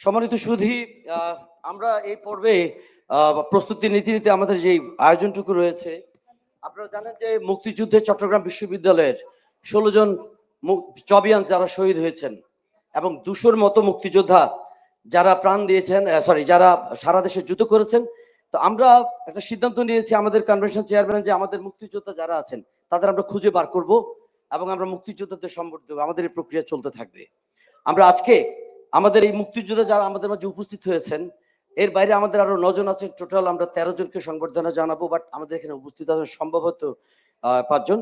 সম্মানিত সুধী আমরা এই পর্বে প্রস্তুতি নীতি নীতি আমাদের যে আয়োজনটুকু রয়েছে, আপনারা জানেন যে মুক্তিযুদ্ধে চট্টগ্রাম বিশ্ববিদ্যালয়ের ষোলো জন চবিয়ান যারা শহীদ হয়েছেন এবং দুশোর মতো মুক্তিযোদ্ধা যারা প্রাণ দিয়েছেন সরি যারা সারা দেশে যুদ্ধ করেছেন, তো আমরা একটা সিদ্ধান্ত নিয়েছি আমাদের কনভেনশন চেয়ারম্যান যে আমাদের মুক্তিযোদ্ধা যারা আছেন, তাদের আমরা খুঁজে বার করব এবং আমরা মুক্তিযোদ্ধাদের সম্বর্ধ, আমাদের এই প্রক্রিয়া চলতে থাকবে। আমরা আজকে আমাদের এই মুক্তিযোদ্ধা যারা আমাদের মাঝে উপস্থিত হয়েছেন, এর বাইরে আমাদের আরও নজন আছেন। টোটাল আমরা তেরো জনকে সংবর্ধনা জানাব বাট আমাদের এখানে উপস্থিত আছেন সম্ভবত পাঁচজন।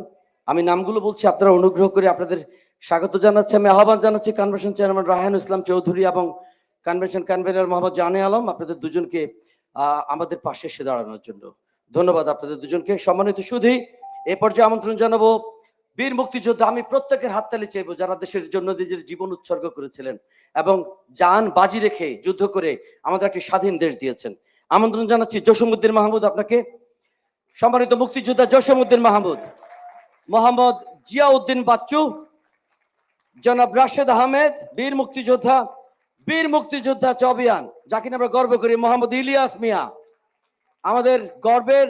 আমি নামগুলো বলছি, আপনারা অনুগ্রহ করে আপনাদের স্বাগত জানাচ্ছি। আমি আহ্বান জানাচ্ছি কনভেনশন চেয়ারম্যান রাহান ইসলাম চৌধুরী এবং কনভেনশন কনভেনার মোহাম্মদ জানে আলম, আপনাদের দুজনকে আমাদের পাশে এসে দাঁড়ানোর জন্য। ধন্যবাদ আপনাদের দুজনকে। সম্মানিত সুধী, এ পর্যায়ে আমন্ত্রণ জানাব, বীর মুক্তিযোদ্ধা আমি প্রত্যেকের হাততালি চাইব, যারা দেশের জন্য নিজের জীবন উৎসর্গ করেছিলেন। এবং জান বাজি রেখে যুদ্ধ করে আমাদের একটি স্বাধীন দেশ দিয়েছেন। আমন্ত্রণ জানাচ্ছি জসিমুদ্দিন মাহমুদ আপনাকে। সম্মানিত মুক্তিযোদ্ধা জসিমুদ্দিন মাহমুদ, মোহাম্মদ জিয়াউদ্দিন বাচ্চু, জনাব রাশেদ আহমেদ, বীর মুক্তিযোদ্ধা বীর মুক্তিযোদ্ধা চবিয়ান যাকে আমরা গর্ব করি, মোহাম্মদ ইলিয়াস মিয়া। আমাদের গর্বের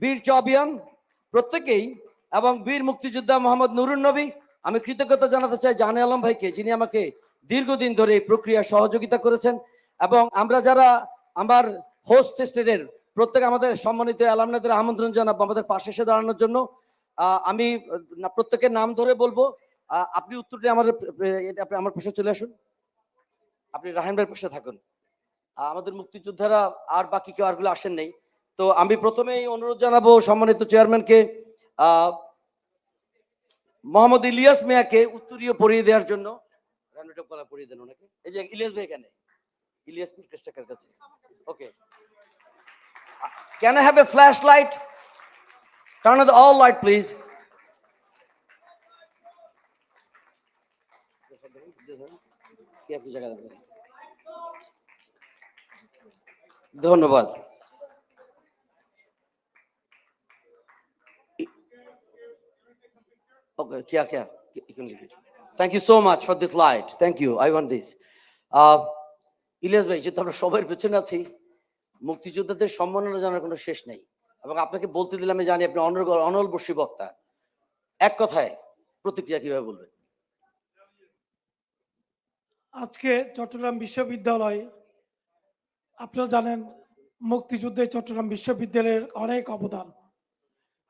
বীর চবিয়ান প্রত্যেকেই, এবং বীর মুক্তিযোদ্ধা মোহাম্মদ নুরুন নবী, আমি কৃতজ্ঞতা জানাতে চাই জাহানে আলম ভাইকে, যিনি আমাকে দীর্ঘদিন ধরে এই প্রক্রিয়া সহযোগিতা করেছেন এবং আমরা যারা আমার হোস্ট স্টেটের প্রত্যেক আমাদের সম্মানিত অ্যালামনাদের আমন্ত্রণ জানাব আমাদের পাশে এসে দাঁড়ানোর জন্য আমি প্রত্যেকের নাম ধরে বলব। আপনি উত্তরটি আমার আপনি আমার পাশে চলে আসুন। আপনি রাহেন ভাইয়ের পাশে থাকুন। আমাদের মুক্তিযোদ্ধারা আর বাকি কেউ আরগুলো আসেন নেই। তো আমি প্রথমেই অনুরোধ জানাব সম্মানিত চেয়ারম্যানকে মোহাম্মদ ইলিয়াস মিয়াকে উত্তরীয় পড়িয়ে দেওয়ার জন্য। রান্নাটা কলা পড়িয়ে দেন ওনাকে এই যে ইলিয়াস ভাই এখানে ইলিয়াস মির কেস্টাকার কাছে okay can I have a flash light turn on all light please কি একটু জায়গা দেবেন ধন্যবাদ Okay, क्या क्या you can leave it. Thank you so much for this light thank you I want this Ilias ভাই, যেহেতু আমরা সবার পেছনে আছি, মুক্তিযোদ্ধাদের সম্মাননা জানার কোনো শেষ নেই। এবং আপনাকে বলতে দিলে আমি জানি আপনি অনর্গ অনল বর্ষী বক্তা। এক কথায় প্রতিক্রিয়া কীভাবে বলবেন? আজকে চট্টগ্রাম বিশ্ববিদ্যালয়, আপনারা জানেন মুক্তিযুদ্ধে চট্টগ্রাম বিশ্ববিদ্যালয়ের অনেক অবদান।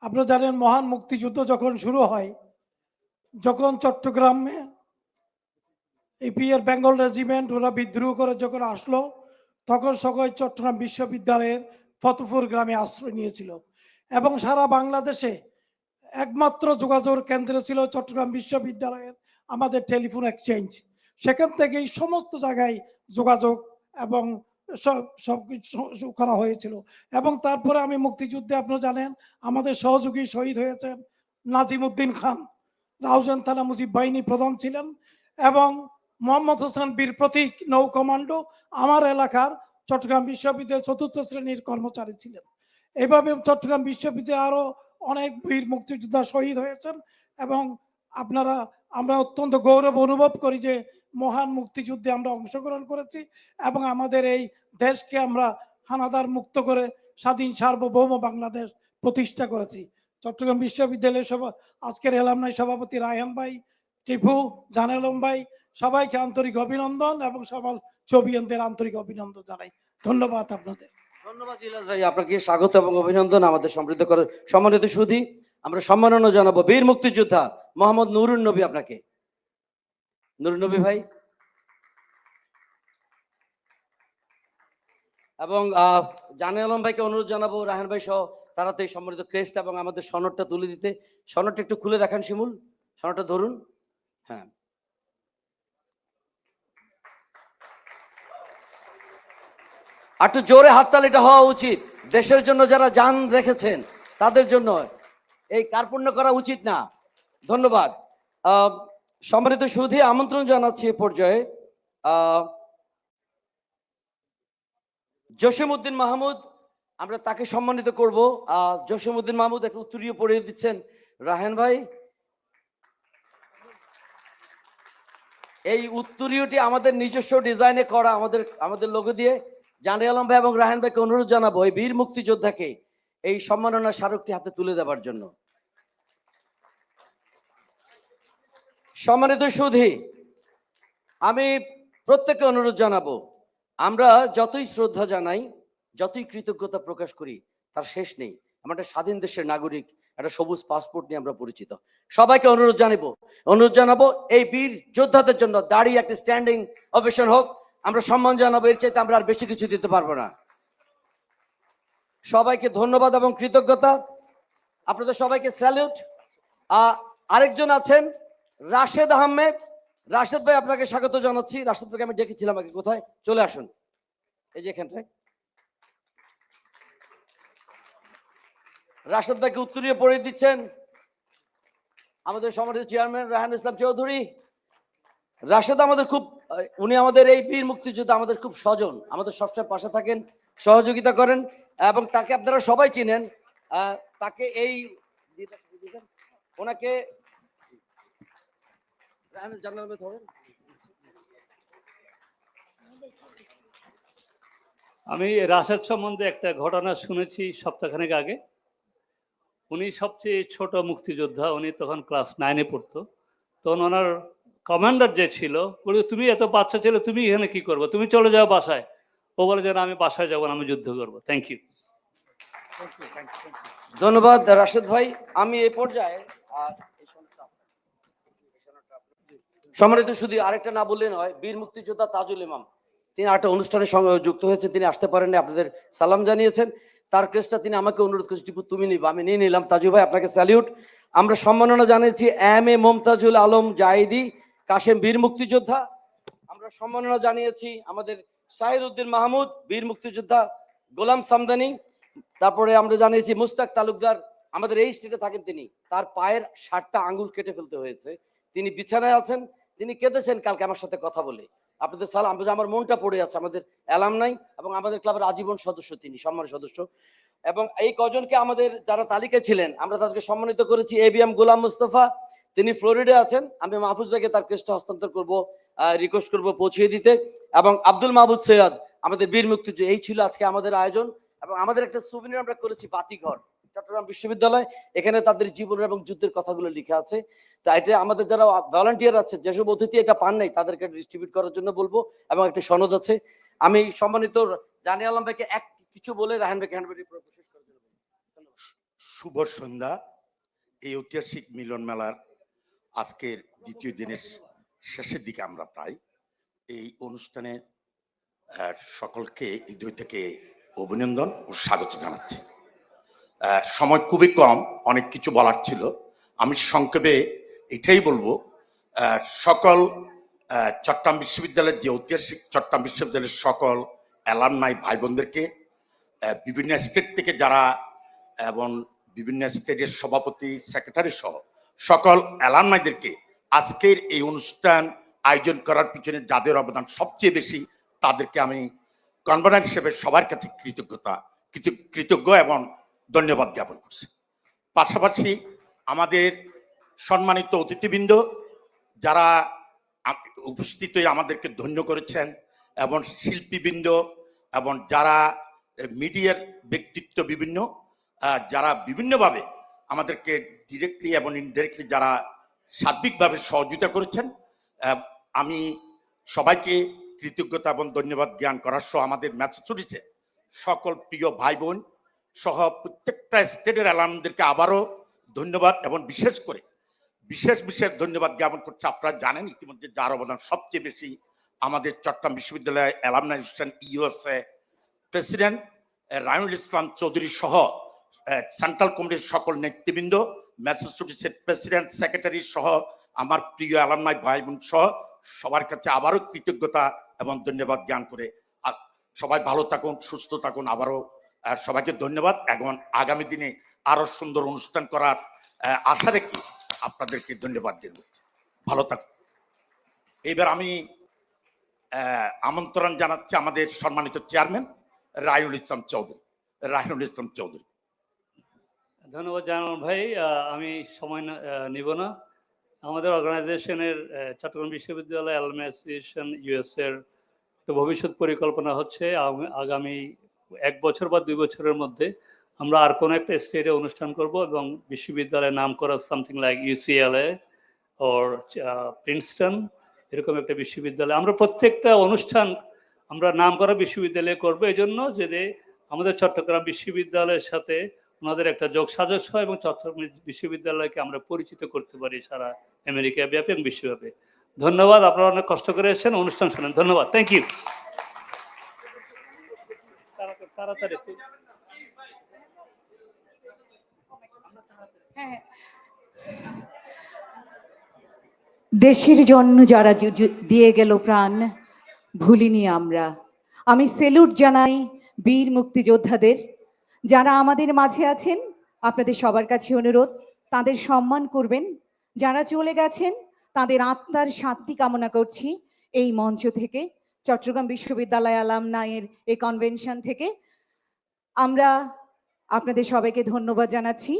আপনারা জানেন মহান মুক্তিযুদ্ধ যখন শুরু হয় যখন চট্টগ্রামে এপিআর বেঙ্গল রেজিমেন্ট ওরা বিদ্রোহ করে যখন আসলো, তখন সকল চট্টগ্রাম বিশ্ববিদ্যালয়ের ফতেপুর গ্রামে আশ্রয় নিয়েছিল। এবং সারা বাংলাদেশে একমাত্র যোগাযোগ কেন্দ্র ছিল চট্টগ্রাম বিশ্ববিদ্যালয়ের আমাদের টেলিফোন এক্সচেঞ্জ। সেখান থেকেই সমস্ত জায়গায় যোগাযোগ এবং সব সব কিছু করা হয়েছিল। এবং তারপরে আমি মুক্তিযুদ্ধে আপনারা জানেন, আমাদের সহযোগী শহীদ হয়েছেন নাজিম উদ্দিন খান। রাউজান থানা মুজিব বাহিনী প্রধান ছিলেন এবং মোহাম্মদ হোসেন বীর প্রতীক নৌ কমান্ডো আমার এলাকার চট্টগ্রাম বিশ্ববিদ্যালয়ের চতুর্থ শ্রেণির কর্মচারী ছিলেন। এভাবে চট্টগ্রাম বিশ্ববিদ্যালয়ে আরও অনেক বীর মুক্তিযোদ্ধা শহীদ হয়েছেন এবং আপনারা, আমরা অত্যন্ত গৌরব অনুভব করি যে মহান মুক্তিযুদ্ধে আমরা অংশগ্রহণ করেছি এবং আমাদের এই দেশকে আমরা হানাদার মুক্ত করে স্বাধীন সার্বভৌম বাংলাদেশ প্রতিষ্ঠা করেছি। চট্টগ্রাম বিশ্ববিদ্যালয়ের সভা, আজকের এলামনাই সভাপতি রায়হান ভাই, টিপু জানেলম ভাই, সবাইকে আন্তরিক অভিনন্দন এবং সবাই ছবিয়নদের আন্তরিক অভিনন্দন জানাই। ধন্যবাদ আপনাদের। ধন্যবাদ ইলিয়াস ভাই, আপনাকে স্বাগত এবং অভিনন্দন আমাদের সমৃদ্ধ করে সম্মানিত সুধী। আমরা সম্মাননা জানাব বীর মুক্তিযোদ্ধা মোহাম্মদ নুরুন নবী আপনাকে। নুরুন নবী ভাই। এবং জানে আলম ভাইকে অনুরোধ জানাব রাহান ভাই সহ তাড়াতাড়ি সম্মানিত ক্রেস্ট এবং আমাদের সনদটা তুলে দিতে। সনদটা একটু খুলে দেখান শিমুল। সনদটা ধরুন। হ্যাঁ। একটু জোরে হাততালিটা হওয়া উচিত। দেশের জন্য যারা যান রেখেছেন তাদের জন্য এই কার্পণ্য করা উচিত না। ধন্যবাদ। সম্মানিত সুধী আমন্ত্রণ জানাচ্ছি এ পর্যায়ে। আহ, জসিমউদ্দিন মাহমুদ আমরা তাকে সম্মানিত করব। আহ, জসিমউদ্দিন মাহমুদ একটা উত্তরীয় পড়িয়ে দিচ্ছেন। রাহেন ভাই। এই উত্তরীয়টি আমাদের নিজস্ব ডিজাইনে করা আমাদের আমাদের লোগো দিয়ে। জানে আলম ভাই এবং রাহান ভাইকে অনুরোধ জানাব এই বীর মুক্তিযোদ্ধাকে এই সম্মাননা স্মারকটি হাতে তুলে দেওয়ার জন্য। সম্মানিত সুধী আমি প্রত্যেককে অনুরোধ জানাব। আমরা যতই শ্রদ্ধা জানাই যতই কৃতজ্ঞতা প্রকাশ করি, তার শেষ নেই। আমরা একটা স্বাধীন দেশের নাগরিক, একটা সবুজ পাসপোর্ট নিয়ে আমরা পরিচিত। সবাইকে অনুরোধ জানাব অনুরোধ জানাব, এই বীর যোদ্ধাদের জন্য দাঁড়িয়ে একটা স্ট্যান্ডিং অভেশন হোক। আমরা সম্মান জানাব, এর চাইতে আমরা আর বেশি কিছু দিতে পারব না। সবাইকে ধন্যবাদ এবং কৃতজ্ঞতা। আপনাদের সবাইকে স্যালিউট আরেকজন আছেন, রাশেদ আহমেদ। রাশেদ ভাই, আপনাকে স্বাগত জানাচ্ছি। রাশেদ ভাইকে আমি ডেকেছিলাম আগে, কোথায়? চলে আসুন। এই যে এখানটায়। রাশেদ ভাইকে উত্তরীয় পড়ে দিচ্ছেন আমাদের সমাজের চেয়ারম্যান রাহান ইসলাম চৌধুরী। রাশেদ আমাদের খুব, উনি আমাদের এই বীর মুক্তিযোদ্ধা, আমাদের খুব স্বজন, আমাদের সবসময় পাশে থাকেন, সহযোগিতা করেন এবং তাকে আপনারা সবাই চিনেন। তাকে এই ওনাকে আমি রাশেদ সম্বন্ধে একটা ঘটনা শুনেছি সপ্তাহখানেক আগে। উনি সবচেয়ে ছোট মুক্তিযোদ্ধা উনি তখন ক্লাস নাইনে পড়তো। তখন ওনার কমান্ডার যে ছিল বলি তুমি এত বাচ্চা ছিল তুমি এখানে কি করব? তুমি চলে যাও বাসায়। ও বলে যে না, আমি বাসায় যাব আমি যুদ্ধ করব। থ্যাংক ইউ ধন্যবাদ রাশেদ ভাই। আমি এই পর্যায়ে। সম্মানিত শুধু আরেকটা না বললে হয় বীর মুক্তিযোদ্ধা তাজুল ইমাম। তিনি একটা অনুষ্ঠানের সঙ্গে যুক্ত হয়েছেন তিনি আসতে পারেননি আপনাদের সালাম জানিয়েছেন। তার ক্রেসটা তিনি আমাকে অনুরোধ করেছেন টিপু, তুমি নিবা, আমি নিয়ে নিলাম। তাজু ভাই, আপনাকে স্যালিউট। আমরা সম্মাননা জানিয়েছি এম এ মমতাজুল আলম জাহিদি কাশেম বীর মুক্তিযোদ্ধা। আমরা সম্মাননা জানিয়েছি আমাদের সাহিদ উদ্দিন মাহমুদ, বীর মুক্তিযোদ্ধা, গোলাম সামদানি। তারপরে আমরা জানিয়েছি মুস্তাক তালুকদার, আমাদের এই স্টেটে থাকেন তিনি। তার পায়ের ষাটটা আঙ্গুল কেটে ফেলতে হয়েছে। তিনি বিছানায় আছেন, তিনি কেঁদেছেন কালকে আমার সাথে কথা বলে। আপনাদের সালাম আমার মনটা পড়ে আছে, আমাদের অ্যালাম নাই এবং আমাদের ক্লাবের আজীবন সদস্য তিনি সম্মান সদস্য। এবং এই কজনকে আমাদের যারা তালিকায় ছিলেন, আমরা তাদেরকে সম্মানিত করেছি A B M Golam Mustafa. তিনি ফ্লোরিডা আছেন, আমি মাহফুজ ভাইকে তার কেসটা হস্তান্তর করব রিকোয়েস্ট করব পৌঁছিয়ে দিতে। এবং আব্দুল মাহবুদ সৈয়দ, আমাদের বীর মুক্তিযুদ্ধ, এই ছিল আজকে আমাদের আয়োজন। এবং আমাদের একটা সুবিনির আমরা করেছি, বাতিঘর, চট্টগ্রাম বিশ্ববিদ্যালয়। এখানে তাদের জীবনের এবং যুদ্ধের কথাগুলো লেখা আছে। তা এটা আমাদের যারা ভলান্টিয়ার আছে, যেসব অতিথি এটা পান নাই, তাদেরকে ডিস্ট্রিবিউট করার জন্য বলব এবং একটা সনদ আছে। আমি সম্মানিত জানি আলম ভাইকে এক কিছু বলে রাহান ভাইকে হ্যান্ড শেষ শুভ সন্ধ্যা। এই ঐতিহাসিক মিলন মেলার আজকের দ্বিতীয় দিনের শেষের দিকে আমরা প্রায় এই অনুষ্ঠানে সকলকে হৃদয় থেকে অভিনন্দন ও স্বাগত জানাচ্ছি। সময় খুবই কম, অনেক কিছু বলার ছিল। আমি সংক্ষেপে এটাই বলব সকল চট্টগ্রাম বিশ্ববিদ্যালয়ের যে ঐতিহাসিক চট্টগ্রাম বিশ্ববিদ্যালয়ের সকল অ্যালামনাই ভাই বোনদেরকে বিভিন্ন স্টেট থেকে যারা এবং বিভিন্ন স্টেটের সভাপতি, সেক্রেটারি সহ সকল অ্যালামনাইদেরকে আজকের এই অনুষ্ঠান আয়োজন করার পিছনে যাদের অবদান সবচেয়ে বেশি, তাদেরকে আমি কনভেনার হিসেবে সবার কাছে কৃতজ্ঞতা, কৃতজ্ঞ এবং ধন্যবাদ জ্ঞাপন করছি। পাশাপাশি আমাদের সম্মানিত অতিথিবৃন্দ, যারা উপস্থিত আমাদেরকে ধন্য করেছেন, এবং শিল্পীবৃন্দ, এবং যারা মিডিয়ার ব্যক্তিত্ব বিভিন্ন যারা বিভিন্নভাবে আমাদেরকে ডিরেক্টলি এবং ইনডিরেক্টলি যারা সার্বিকভাবে সহযোগিতা করেছেন আমি সবাইকে কৃতজ্ঞতা এবং ধন্যবাদ জ্ঞান করার সহ আমাদের ম্যাচুরিছে সকল প্রিয় ভাই বোন সহ প্রত্যেকটা স্টেটের অ্যালামদেরকে আবারও ধন্যবাদ, এবং বিশেষ করে বিশেষ বিশেষ ধন্যবাদ জ্ঞাপন করছে। আপনারা জানেন ইতিমধ্যে যার অবদান সবচেয়ে বেশি আমাদের চট্টগ্রাম বিশ্ববিদ্যালয় alumni institution USA president Raynul Islam Chowdhury সহ সেন্ট্রাল কমিটির সকল নেতৃবৃন্দ ম্যাসাচুটিসের প্রেসিডেন্ট, সেক্রেটারি সহ আমার প্রিয় অ্যালামনাই ভাই বোন সহ, সবার কাছে আবারও কৃতজ্ঞতা এবং ধন্যবাদ জ্ঞান করে। সবাই ভালো থাকুন, সুস্থ থাকুন, আবারও সবাইকে ধন্যবাদ। এবং আগামী দিনে আরও সুন্দর অনুষ্ঠান করার আশা রেখে আপনাদেরকে ধন্যবাদ দেব ভালো থাকুন। এবার আমি আমন্ত্রণ জানাচ্ছি আমাদের সম্মানিত চেয়ারম্যান রায়ুল ইসলাম চৌধুরী। রায়ুল ইসলাম চৌধুরী। ধন্যবাদ জানান ভাই। আমি সময় নিব না। আমাদের অর্গানাইজেশনের চট্টগ্রাম বিশ্ববিদ্যালয় অ্যালমনাই অ্যাসোসিয়েশন ইউএস এর একটা ভবিষ্যৎ পরিকল্পনা হচ্ছে। আগামী এক বছর বা দুই বছরের মধ্যে আমরা আর কোনো একটা স্টেটে অনুষ্ঠান করব এবং বিশ্ববিদ্যালয়ের নাম করা something like UCLA or Princeton এরকম একটা বিশ্ববিদ্যালয়। আমরা প্রত্যেকটা অনুষ্ঠান আমরা নাম করা বিশ্ববিদ্যালয়ে করব। এই জন্য যে আমাদের চট্টগ্রাম বিশ্ববিদ্যালয়ের সাথে ওনাদের একটা যোগ সাজস হয় এবং চট্টগ্রাম বিশ্ববিদ্যালয়কে আমরা পরিচিত করতে পারি সারা আমেরিকা ব্যাপী এবং বিশ্বব্যাপী। ধন্যবাদ, আপনারা অনেক কষ্ট করে এসেছেন। অনুষ্ঠান শোনেন। ধন্যবাদ। থ্যাংক ইউ তাড়াতাড়ি। দেশের জন্য যারা দিয়ে গেল প্রাণ, ভুলিনি আমরা। আমি সেলুট জানাই বীর মুক্তিযোদ্ধাদের। যারা আমাদের মাঝে আছেন, আপনাদের সবার কাছে অনুরোধ, তাদের সম্মান করবেন। যারা চলে গেছেন, তাদের আত্মার শান্তি কামনা করছি এই মঞ্চ থেকে। চট্টগ্রাম বিশ্ববিদ্যালয় আলামনায়ের এই কনভেনশন থেকে। আমরা আপনাদের সবাইকে ধন্যবাদ জানাচ্ছি।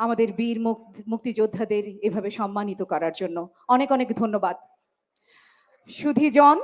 আমাদের বীর মুক্তি- মুক্তিযোদ্ধাদের এভাবে সম্মানিত করার জন্য অনেক অনেক ধন্যবাদ। সুধীজন